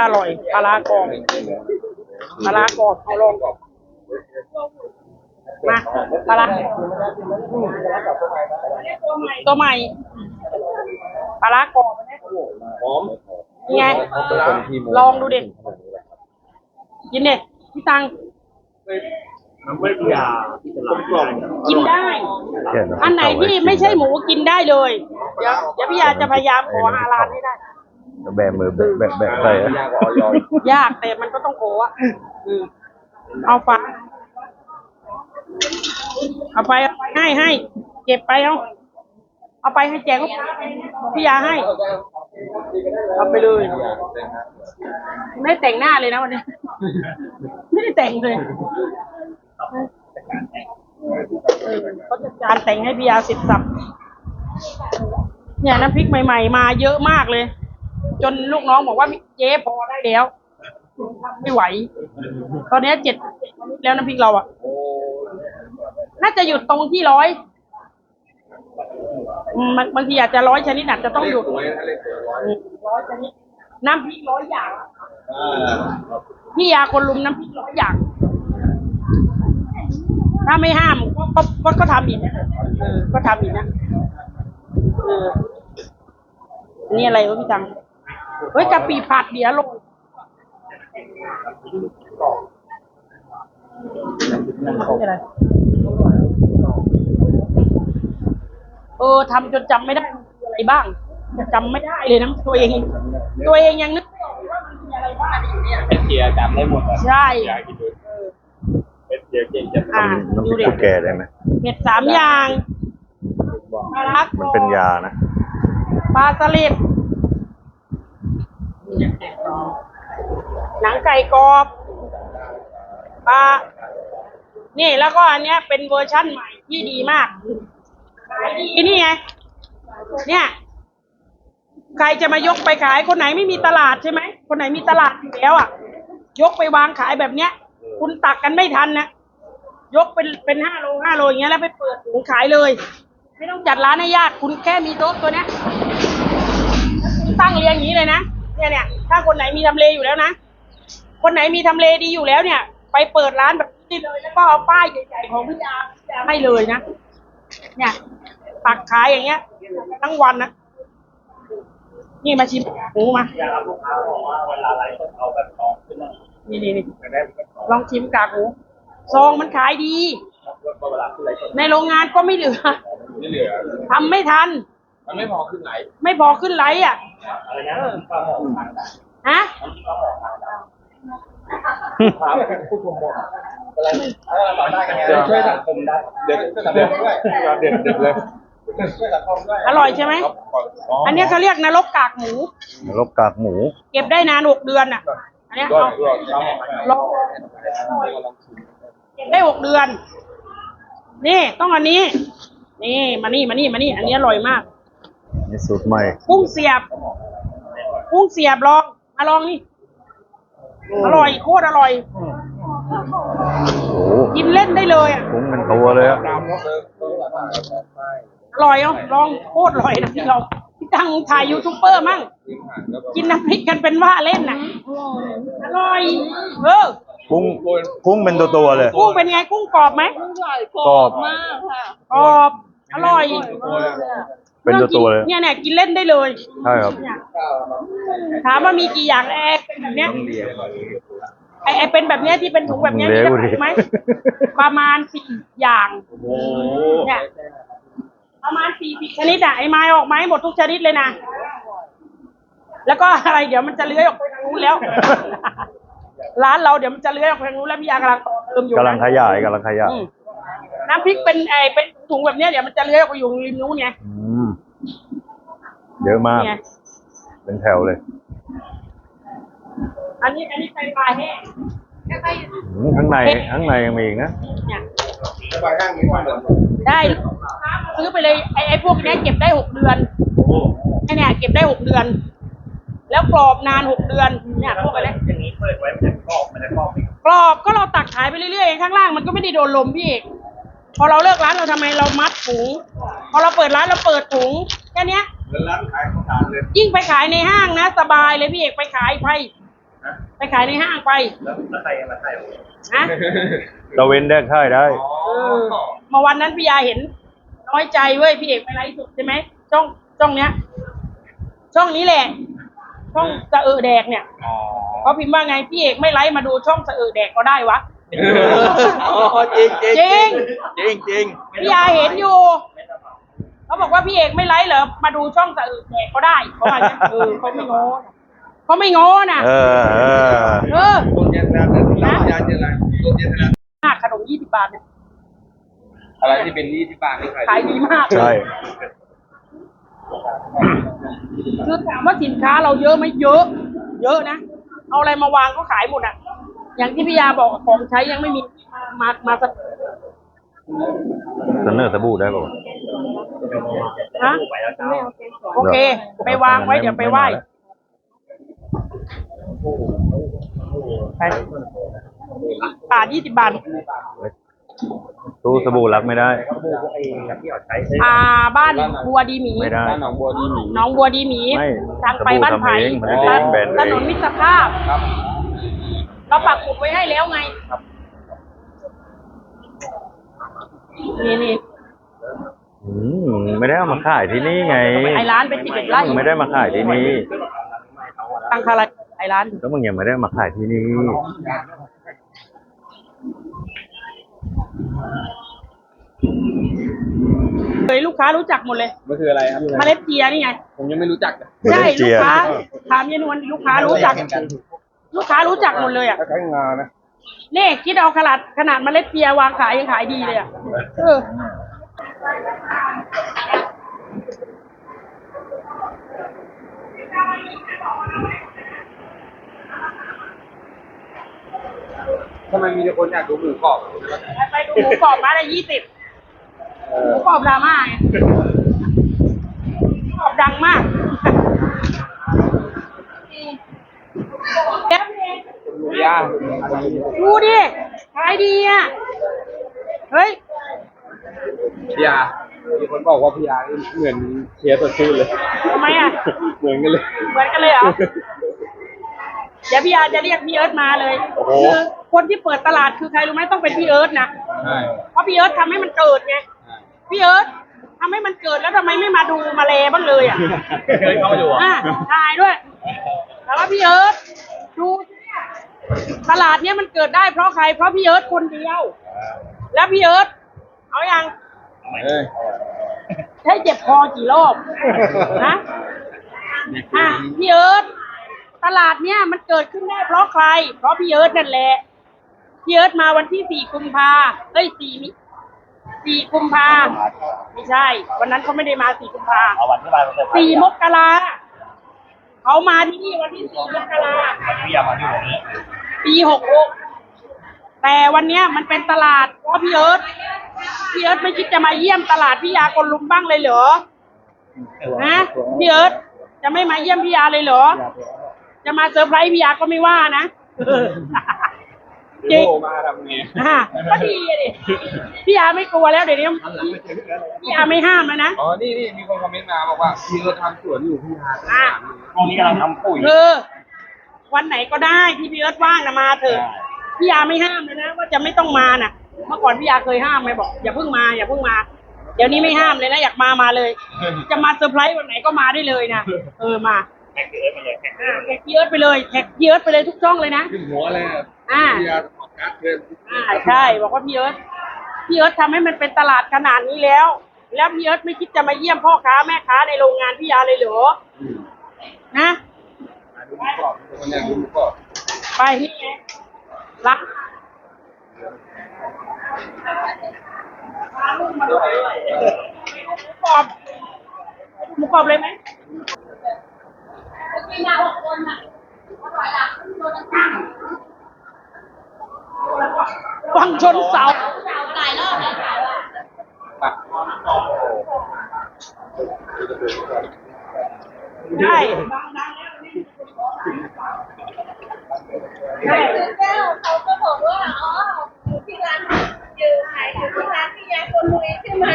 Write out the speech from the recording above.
อร่อยปลาร้ากรอบปลาร้ากรอบเอาลองก่อนมาปลาร้าตัวใหม่ปลาร้ากรอบหอมนี่ไงลองดูดิกินเด็พี่ตังน้ำ ไม่ยาต้มกล่อมกินได้แค่ำอันไหนที่ไม่ใช่หมูกินได้เลย เดี๋ยวเดี๋ยวพี่ยาจะพยายามขอหาร้านให้ได้ แบะมือแบะแบะแบะใส่อะยากกว่าออยอยยากแต่มันก็ต้องโกะอืมเอาฟ้าเอาไปเอาไปให้ให้เก็บไปเอาเอาไปให้แจกลูกค้าพี่ยาให้ เอาไปเลย ไม่ได้แต่งหน้าเลยนะวันนี้ ไม่ได้แต่งเลย เออเขาจัดการแต่งให้พี่ยาสิบสับเนี่ยน้ำพริกใหม่ ๆ มาเยอะมากเลย จนลูกน้องบอกว่าเจ๊พอได้แล้วไม่ไหว ตอนนี้เจ็ดแล้วน้ำพริกเราอะน่าจะหยุดตรงที่ร้อยอืมมันบางทีอาจจะร้อยชนิดอาจจะต้องหยุดอืมร้อยชนิดน้ำพริกร้อยอย่างพี่ยาคนลุมน้ำพริกร้อยอย่าง ถ้าไม่ห้ามก็ก็ก็ก็ทำอีกนะเออก็ทำอีกนะเอออันนี่อะไรวะพี่ตังเฮ้ยกะปิผัดเดี๋ยวลงอะไรเออทำจนจำไม่ได้มันคืออะไรบ้างจำไม่ได้เลยนะตัวเอง ตัวเองยังนึกไม่ออกเลยว่ามันมีอะไรบ้างเนี่ย เป็นเจียจำได้หมดใช่ อยากกินดู เป็นเจียเก่งจะอ่าน้ำพดูริกดิตุ๊กแกได้ไหมเห็ดสามอย่างปลาลักมันเป็นยานะ ปลาสลิดหนังไก่กรอบปลานี่แล้วก็อันเนี้ยเป็นเวอร์ชั่นใหม่ที่ดีมากขายดีนี่ไงเนี่ย ใครจะมายกไปขายคนไหนไม่มีตลาดใช่ไหมคนไหนมีตลาดอยู่แล้วอะ ยกไปวางขายแบบเนี้ย คุณตักกันไม่ทันนะ ยกเป็นเป็นห้าโลห้าโลอย่างเงี้ยแล้วไปเปิดถุงขายเลย ไม่ต้องจัดร้านให้ยากคุณแค่มีโต๊ะตัวเนี้ยคุณตั้งเรียงอย่างนี้เลยนะเนี่ยเนี่ยถ้าคนไหนมีทำเลอยู่แล้วนะคนไหนมีทำเลดีอยู่แล้วเนี่ย ไปเปิดร้านแบบนี้เลยแล้วก็เอาป้ายใหญ่ๆของพี่ยาพี่ยาให้เลยนะเนี่ยตักขายอย่างเงี้ยทั้งวันนะนี่มาชิมหมูมาอยากรับลูกค้าบอกว่าเวลาอะไรก็เอาแบบตองขึ้นมานี่นี่นี่จะได้ไม่ต้องลองชิมกากหมู ซองมันขายดี เวลาขึ้นไหลก็ในโรงงานก็ไม่เหลือไม่เหลือ ทำไม่ทัน มันไม่พอขึ้นไหลไม่พอขึ้นไลฟ์อะอะไรนะปลาหมอทางได้ฮะครับผู้ชมบอกอะไรถ้าเราได้กันเดี๋ยวช่วยสังคมได้เดี๋ยวสังคมด้วยเด็ดเด็ดเลยช่วยสังคมด้วยอร่อยใช่ไหมอันเนี้ยเขาเรียกนรกกากหมู ลบกากหมู เก็บได้นานหกเดือนอะ อันเนี้ยก็เอาก็ทำลอง เก็บได้หกเดือน นี่ต้องอันนี้ นี่มานี่มานี่มานี่ อันนี้อร่อยมาก นี่สูตรใหม่กุ้งเสียบกุ้งเสียบลองมาลองนี่อร่อยโคตรอร่อยโอ้โหกินเล่นได้เลยอะคุ้งเป็นตัวเลยอะตามเนาะอร่อยอะลองโคตรอร่อยนะพี่เราพี่ตั้งถ่ายยูทูบเบอร์มั่งกินน้ำพริกกันเป็นว่าเล่นน่ะอร่อยเออ กุ้งกุ้งเป็นตัวตัวๆเลย กุ้งเป็นไงกุ้งกรอบไหมกรอบกรอบอร่อยเป็นตัวตัวๆเลย เนี่ยเนี่ยกินเล่นได้เลยใช่ครับ เนี่ยถามว่ามีกี่อย่างแอร์เป็นแบบเนี้ยไอไอเป็นแบบเนี้ยที่เป็นถุงแบบเนี้ยเละมีกูดิได้ไหมประมาณสี่อย่างโอ้โหเนี่ยประมาณสี่สิบชนิดอะไอไม้ออกไม้หมดทุกชนิดเลยนะแล้วก็อะไรเดี๋ยวมันจะเลื้อยออกไปทางนู้นแล้ว ร้านเราเดี๋ยวมันจะเลื้อยออกไปทางนู้นแล้วพี่ยากำลังต่อเติมอยู่นะกำลังขยายกำลังขยายอืมน้ำพริกเป็นไอเป็นถุงแบบเนี้ยเดี๋ยวมันจะเลื้อยออกไปอยู่ริมนู้นไงอืมเยอะมากนี่ไงเป็นแถวเลยอันนี้อันนี้ไตปลาแห้งแค่ไตอืมข้างในข้างในยังมีอีกนะเนี่ยไปข้างนี้มาเลยได้ซื้อไปเลยไอ้ไอ้พวกเนี้ยเก็บได้หกเดือนโอ้โหไอ้เนี่ยเก็บได้หกเดือน แล้วกรอบนานหกเดือนเนี่ยพวกอะไรอย่างนี้เปิดไว้มันจะกรอบมันจะกรอบอีกกรอบก็เราตักขายไปเรื่อยๆข้างล่างมันก็ไม่ได้โดนลมพี่เอกพอเราเลิกร้านเราทำไมเรามัดถุง พอเราเปิดร้านเราเปิดถุงแค่เนี้ยแล้วร้านขายของเก่ายิ่งไปขายในห้างนะ สบายเลยพี่เอกไปขายไปไปขายในห้างไปแล้วใครมาใครนะตะเวนแดกค่ายได้อ๋อเมาวันนั้นพี่ยาเห็น น้อยใจเว้ยพี่เอกไปไลฟ์สดใช่ไหมช่องช่องเนี้ย ช่องนี้แหละ ช่องสะเออแดกเนี่ยอ๋อเขาพิมพ์ว่าไงพี่เอกไม่ไลฟ์มาดูช่องสะเออแดกก็ได้วะ อ๋อจริงจริงจริง จริงจริงพี่ยาเห็นอยู่เขาบอกว่าพี่เอกไม่ไลฟ์เหรอมาดูช่องสะเออแดกก็ได้เขาว่าอย่างนั้นเออเขาไม่ง้อนะเขาไม่ง้อนะเออเออเออคนเย็นนะแต่เรายาเจริญคนเย็นนะมากขนมยี่สิบบาทเนี่ยอะไรที่เป็นนี่ที่บ้านนี่ใครขายดีมาก ใช่ คือถามว่าสินค้าเราเยอะไหมเยอะ เยอะนะ เอาอะไรมาวางก็ขายหมดอะ อย่างที่พี่ยาบอกอะของใช้ยังไม่มีมามาสักเสนอสบู่ได้ป่าวะฮะโอเค ไปวางไว้เดี๋ยวไปไหว้ไปบาทยี่สิบบาท ตู้สบู่รักไม่ได้อ่าบ้านบัวดีหมี ไม่ได้ บ้านหนองบัวดีหมีน้องบัวดีหมี ไม่ทางไปบ้านไผ่สบู่ทำเองมันจะเองแบรนด์เอง ถนนมิตรภาพ ครับ เราปักหมุดไว้ให้แล้วไงนี่นี่อืมไม่ได้เอามาขายที่นี่ไง ไอ้ร้านเป็นสิบเอ็ดไร่มึงไม่ได้มาขายที่นี่ ตังคาราไอ้ร้าน ก็มึงยังไม่ได้มาขายที่นี่ เคยลูกค้ารู้จักหมดเลยมันคืออะไรครับเมล็ดเจียนี่ไง ผมยังไม่รู้จักเลยใช่เมล็ดเจีลูกย ค้าถามยายนวลลูกค้ารู้จัก ลูกค้ารู้จักหมดเลยอะคล้ายงานะนี่คิดเอาขนาดขนาดเมล็ดเจียวางขายยังขายดีเลยอะเออ ทำไมมีแต่คนอยากดูหมูกรอบไปไปดูหมูกรอบมาได้ยี่สิบหมูกรอบดราม่าไงหมูกรอบดังมากแล้วพี่เองดูยากดูดิขายดีอะ เฮ้ย พี่ยามีคนบอกว่าพี่ยานี่เหมือนเชียร์สดชื่นเลย ทำไมอะ เหมือนกันเลย เหมือนกันเลยเหรอ เดี๋ยวพี่อาร์จะเรียกพี่เอิร์ธมาเลยโอ้โห คือ คนที่เปิดตลาดคือใครรู้ไหมต้องเป็นพี่เอิร์ธนะใช่เพราะพี่เอิร์ธทำให้มันเกิดไงพี่เอิร์ธทำให้มันเกิดแล้วทำไมไม่มาดูมาแลบ้างเลยอะเคยเข้าอยู่อะอะถ่ายด้วยแต่ว่าพี่เอิร์ธดูสิเนี่ยตลาดเนี้ยมันเกิดได้เพราะใคร เพราะพี่เอิร์ธคนเดียว แล้วพี่เอิร์ธเอาอย่างเอ้ยให้เจ็บคอกี่รอบนะอะพี่เอิร์ธตลาดเนี้ยมันเกิดขึ้นได้เพราะใคร เพราะพี่เอิร์ธนั่นแหละ พี่เอิร์ธมาวันที่สี่กุมภาเอ้ยสี่มิสี่กุมภาไม่ใช่ วันนั้นเขาไม่ได้มาสี่กุมภาเอาวันที่มาเสร็จสี่มกราเขามาที่นี่วันที่สี่มกราพี่ยามาอยู่ตรงนี้ปีหกหกแต่วันเนี้ยมันเป็นตลาดเพราะพี่เอิร์ธพี่เอิร์ธไม่คิดจะมาเยี่ยมตลาดพี่ยาคนลุมบ้างเลยเหรอนะพี่เอิร์ธจะไม่มาเยี่ยมพี่ยาเลยเหรอ จะมาเซอร์ไพรส์พี่ยาก็ไม่ว่านะ จริงโทรมาทำไงอะก็ดีอะดิพี่ยาไม่กลัวแล้วเดี๋ยวนี้พี่ยาไม่ห้ามแล้วนะอ๋อ นี่นี่มีคนคอมเมนต์มาบอกว่าพี่เราทำสวนอยู่พี่ยาอะตรงนี้กำลังทำปุ๋ยคือวันไหนก็ได้ที่พี่เอิร์ธว่างนะมาเถอะพี่ยาไม่ห้ามเลยนะว่าจะไม่ต้องมาน่ะ เมื่อก่อนพี่ยาเคยห้ามไงบอกอย่าเพิ่งมาอย่าเพิ่งมา เดี๋ยวนี้ไม่ห้ามเลยนะอยากมามาเลย จะมาเซอร์ไพรส์วันไหนก็มาได้เลยนะเออมาแท็กพี่เอิร์ธมาเลยแท็กอ่าแท็กพี่เอิร์ธไปเลยแท็กพี่เอิร์ธไปเลยทุกช่องเลยนะขึ้นหัวเลย อะอ่าพี่ยาออกการ์ดเชิญอ่าใช่ บอกว่าพี่เอิร์ธพี่เอิร์ธทำให้มันเป็นตลาดขนาดนี้แล้ว แล้วพี่เอิร์ธไม่คิดจะมาเยี่ยมพ่อค้าแม่ค้าในโรงงานพี่ยาเลยเหรอนะมาดูหมูกรอบคนอยากดูหมูกรอบไปนี่ไงรักพาลูกมาด้วยหมูกรอบหมูกรอบเลยไหม ฟังชนเสาปักใช่ใช่แก้วเขาก็บอกว่าอ๋อที่ร้านอยู่ไหนอยู่ที่ร้านพี่ยาคนรวยใช่ไหม